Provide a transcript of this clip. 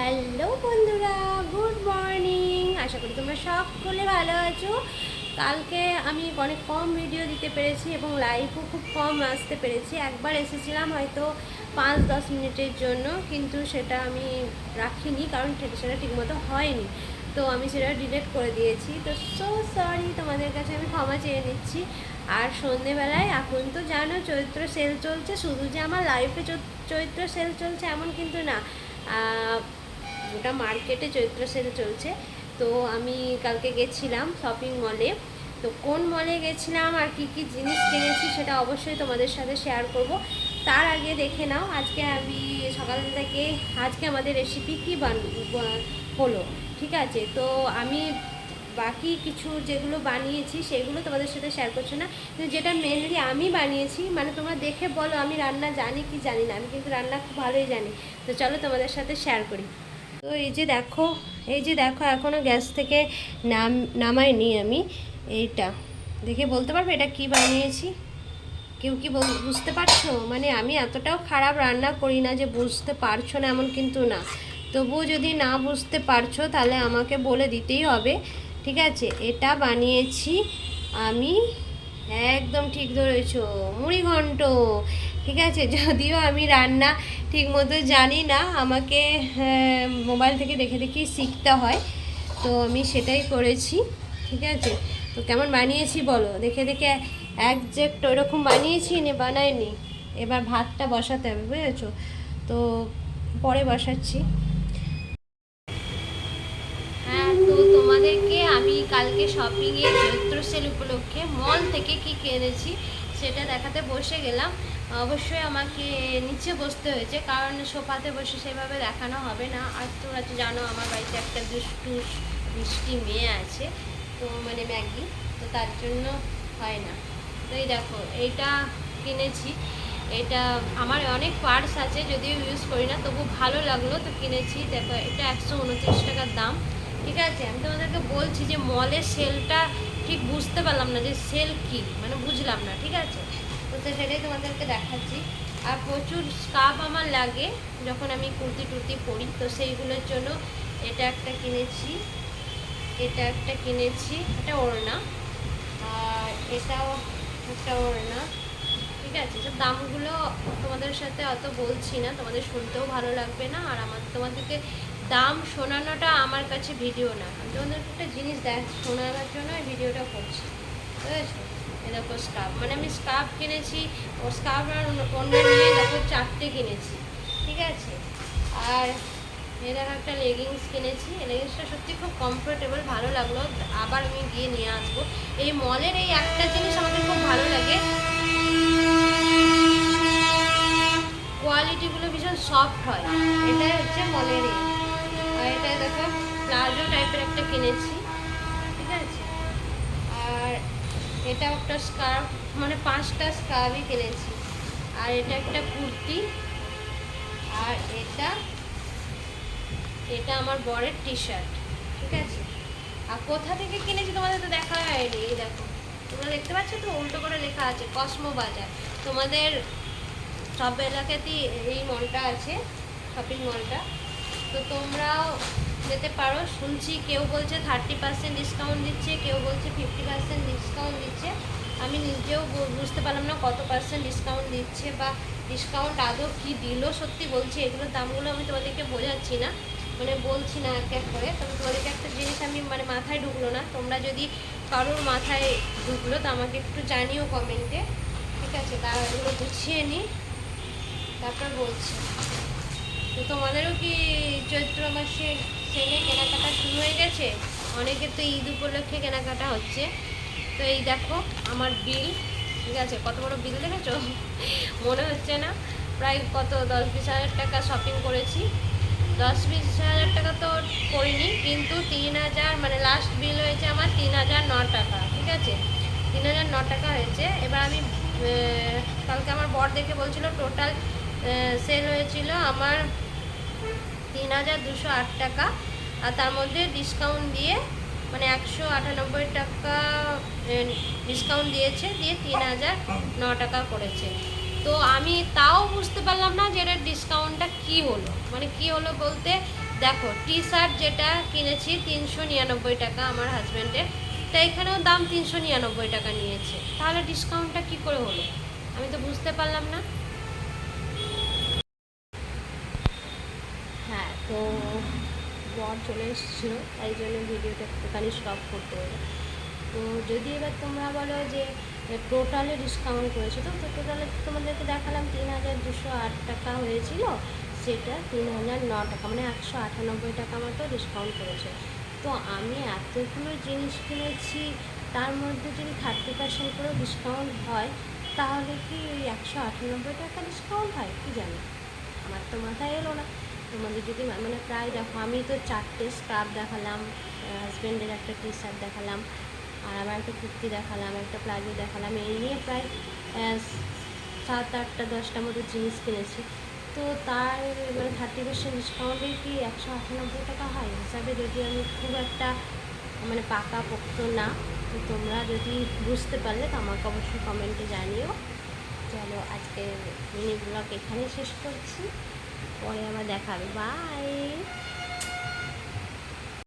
Hello বন্ধুরা, good morning. আশা করি তোমরা সকলে ভালো আছো। কালকে আমি অনেক কম ভিডিও দিতে পেরেছি এবং লাইভও খুব কম আসতে পেরেছি। একবার এসেছিলাম হয়তো পাঁচ, দশ মিনিটের জন্য, কিন্তু সেটা আমি রাখিনি, কারণ সেটা- ঠিকমতো হয়নি। তো আমি সেটা ডিলিট করে দিয়েছি। তো সো সরি তোমাদের কাছে আমি ক্ষমা চেয়ে নিচ্ছি। আর সন্ধেবেলায়, এখন তো জানো চৈত্র সেল চলছে, শুধু যে আমার লাইফে চৈত্র সেল চলছে এমন কিন্তু না। ওটা মার্কেটে চৈত্র সেল চলছে। তো আমি কালকে গেছিলাম শপিং মলে তো কোন মলে গেছিলাম আর কি কি জিনিস কিনেছি সেটা অবশ্যই তোমাদের সাথে শেয়ার করব। তার আগে দেখে নাও, আজকে আমি সকাল থেকে, আজকে আমাদের রেসিপি কী বান হলো, ঠিক আছে? তো আমি বাকি কিছু যেগুলো বানিয়েছি সেগুলো তোমাদের সাথে শেয়ার করছ না। কিন্তু যেটা মেনলি আমি বানিয়েছি মানে তোমরা দেখে বলো, আমি রান্না জানি কি জানি না, আমি কিন্তু রান্না খুব ভালোই জানি। তো চলো তোমাদের সাথে শেয়ার করি। তো এই যে দেখো, এই যে দেখো এখনও গ্যাস থেকে নাম নামাইনি আমি। এইটা, দেখে বলতে পারবে এটা কি বানিয়েছি? কেউ কি বুঝতে পারছ? মানে আমি এতটাও খারাপ রান্না করি না যে বুঝতে পারছ না, এমন কিন্তু না। তবুও যদি না বুঝতে পারছ, তাহলে আমাকে বলে দিতেই হবে। ঠিক আছে, এটা বানিয়েছি আমি। একদম ঠিক ধরেছো মুড়ি ঘন্ট ঠিক আছে? যদিও আমি রান্না ঠিক মতো জানি না আমাকে হ্যাঁ, মোবাইল থেকে দেখে দেখেই শিখতে হয়। তো আমি সেটাই করেছি ঠিক আছে? তো কেমন বানিয়েছি বলো? দেখে দেখে একজ্যাক্ট ওইরকম বানিয়েছি নে বানাইনি। এবার ভাতটা বসাতে হবে বুঝেছ? তো পরে বসাচ্ছি। হ্যাঁ তো তোমাদেরকে আমি কালকে শপিংয়ে চৈত্র সেল উপলক্ষে মল থেকে কি কিনেছি? সেটা দেখাতে বসে গেলাম। অবশ্যই আমাকে নিচে বসতে হয়েছে, কারণ সোফাতে বসে সেভাবে দেখানো হবে না। আর তোমরা তো জানো, আমার বাড়িতে একটা দুষ্টু, মিষ্টি মেয়ে আছে, তো মানে ম্যাগি, তো তার জন্য হয় না। তো এই দেখো, এইটা কিনেছি। এটা আমার অনেক পার্টস আছে, যদিও ইউজ করি না, তবু ভালো লাগল, তো কিনেছি। দেখো, এটা একশো উনত্রিশ টাকার দাম। ঠিক আছে, আমি তোমাদেরকে বলছি যে মলের সেলটা বুঝতে পারলাম না যে সেল কি মানে বুঝলাম না, ঠিক আছে? তো সেটাই তোমাদেরকে দেখাচ্ছি। আর প্রচুর স্কার্ফ আমার লাগে যখন আমি কুর্তি টুর্তি পরি, তো সেইগুলোর জন্য এটা একটা কিনেছি, এটা একটা কিনেছি, এটা ওড়না, আর এটাও একটা ওড়না, ঠিক আছে? সব দামগুলো তোমাদের সাথে অত বলছি না, তোমাদের শুনতেও ভালো লাগবে না, আর আমার তোমাদেরকে দাম শোনানোটা আমার কাছে ভিডিও না। আমি তোমাদেরকে একটা জিনিস দেখ শোনানোর জন্য এই ভিডিওটা করছি। বুঝেছ? এই দেখো স্কার্ফ মানে আমি স্কার্ফ কিনেছি, ও স্কার্ফ আর অন্য- নিয়ে দেখো চারটে কিনেছি। ঠিক আছে? আর এই দেখো একটা লেগিংস কিনেছি। লেগিংসটা সত্যি খুব কমফোর্টেবল ভালো লাগল। আবার আমি গিয়ে নিয়ে আসব। এই মলের এই একটা জিনিস আমাকে খুব ভালো লাগে। কোয়ালিটিগুলো ভীষণ সফট হয়। এটাই হচ্ছে মলের এ। টাইপের একটা কিনেছি, ঠিক আছে? আর এটা একটা স্কার্ফ মানে পাঁচটা স্কার্ফই কিনেছি। আর এটা একটা কুর্তি, আর এটা এটা আমার বরের টি ঠিক আছে? আর কোথা থেকে কিনেছি তোমাদের তো দেখা হয়নি দেখো। তোমরা দেখতে পাচ্ছ তো? উল্টো করে লেখা আছে, কসমো বাজার। তোমাদের সব এলাকাতেই এই মলটা আছে শপিং মলটা তো তোমরাও যেতে পারো। শুনছি কেউ বলছে থার্টি পার্সেন্ট ডিসকাউন্ট দিচ্ছে, কেউ বলছে ফিফটি পার্সেন্ট ডিসকাউন্ট দিচ্ছে। আমি নিজেও বুঝতে পারলাম না কত পার্সেন্ট ডিসকাউন্ট দিচ্ছে বা ডিসকাউন্ট আদৌ কী দিল। সত্যি বলছি, এগুলোর দামগুলো আমি তোমাদেরকে বোঝাচ্ছি না। মানে বলছি না এক এক করে। তবে তোমাদেরকে একটা জিনিস আমি মানে মাথায় ঢুকলো না। তোমরা যদি কারোর মাথায় ঢুকলো তো আমাকে একটু জানিও কমেন্টে ঠিক আছে? তা এগুলো গুছিয়ে নিই। তারপর বলছি। তো তোমাদেরও কি চৈত্র মাসে সেলে কেনাকাটা শুরু হয়ে গেছে? অনেকের তো ঈদ উপলক্ষে কেনাকাটা হচ্ছে। তো এই দেখো, আমার বিল, ঠিক আছে? কত বড় বিল দেখেছ? মনে হচ্ছে না। প্রায় কত? দশ বিশ হাজার টাকা শপিং করেছি। দশ বিশ হাজার টাকা তো করিনি, কিন্তু তিন হাজার মানে লাস্ট বিল হয়েছে আমার তিন হাজার ন টাকা, ঠিক আছে? তিন হাজার ন টাকা হয়েছে। এবার আমি কালকে আমার বর দেখে বলছিল টোটাল সেল হয়েছিল আমার তিন হাজার দুশো আট টাকা। আর তার মধ্যে ডিসকাউন্ট দিয়ে মানে একশো আটানব্বই টাকা ডিসকাউন্ট দিয়েছে, দিয়ে তিন হাজার ন টাকা করেছে। তো আমি তাও বুঝতে পারলাম না যে এটার ডিসকাউন্টটা কী হলো। মানে কী হলো বলতে, দেখো টি শার্ট যেটা কিনেছি তিনশো নিরানব্বই টাকা আমার হাজব্যান্ডের তা এখানেও দাম তিনশো নিরানব্বই টাকা নিয়েছে। তাহলে ডিসকাউন্টটা কি করে হলো? আমি তো বুঝতে পারলাম না। তো বর চলে এসেছিল, তাই জন্য ভিডিওটা একটুখানি স্টপ করতে হলো। তো যদি এবার তোমরা বলো যে টোটালে ডিসকাউন্ট করেছে, তো টোটালে তোমাদেরকে দেখালাম তিন হাজার দুশো আট টাকা হয়েছিল, সেটা তিন হাজার ন টাকা মানে একশো আটানব্বই টাকা মতো ডিসকাউন্ট করেছে। তো আমি এতগুলো জিনিস কিনেছি, তার মধ্যে যদি থার্টি পার্সেন্ট করেও ডিসকাউন্ট হয়, তাহলে কি ওই একশো আটানব্বই টাকা ডিসকাউন্ট হয়? কি জানি? আমার তো মাথায় এলো না। তোমাদের যদি মানে প্রায় দেখো, আমি তো চারটে স্কার্ফ দেখালাম হাজব্যান্ডের একটা টি শার্ট দেখালাম, আর আমার একটা কুর্তি দেখালাম, একটা প্লাজো দেখালাম, এই নিয়ে প্রায় সাত আটটা দশটা মতো জিনিস কিনেছি। তো তার মানে থার্টি পার্সেন্ট ডিসকাউন্টে কি একশো আটানব্বই টাকা হয়? হিসাবে যদি আমি খুব একটা মানে পাকা পোক্ত না, তো তোমরা যদি বুঝতে পারলে তো আমাকে অবশ্যই কমেন্টে জানিও। চলো আজকে মিনি ব্লগ এখানেই শেষ করছি। পরে আবার দেখাবে বাই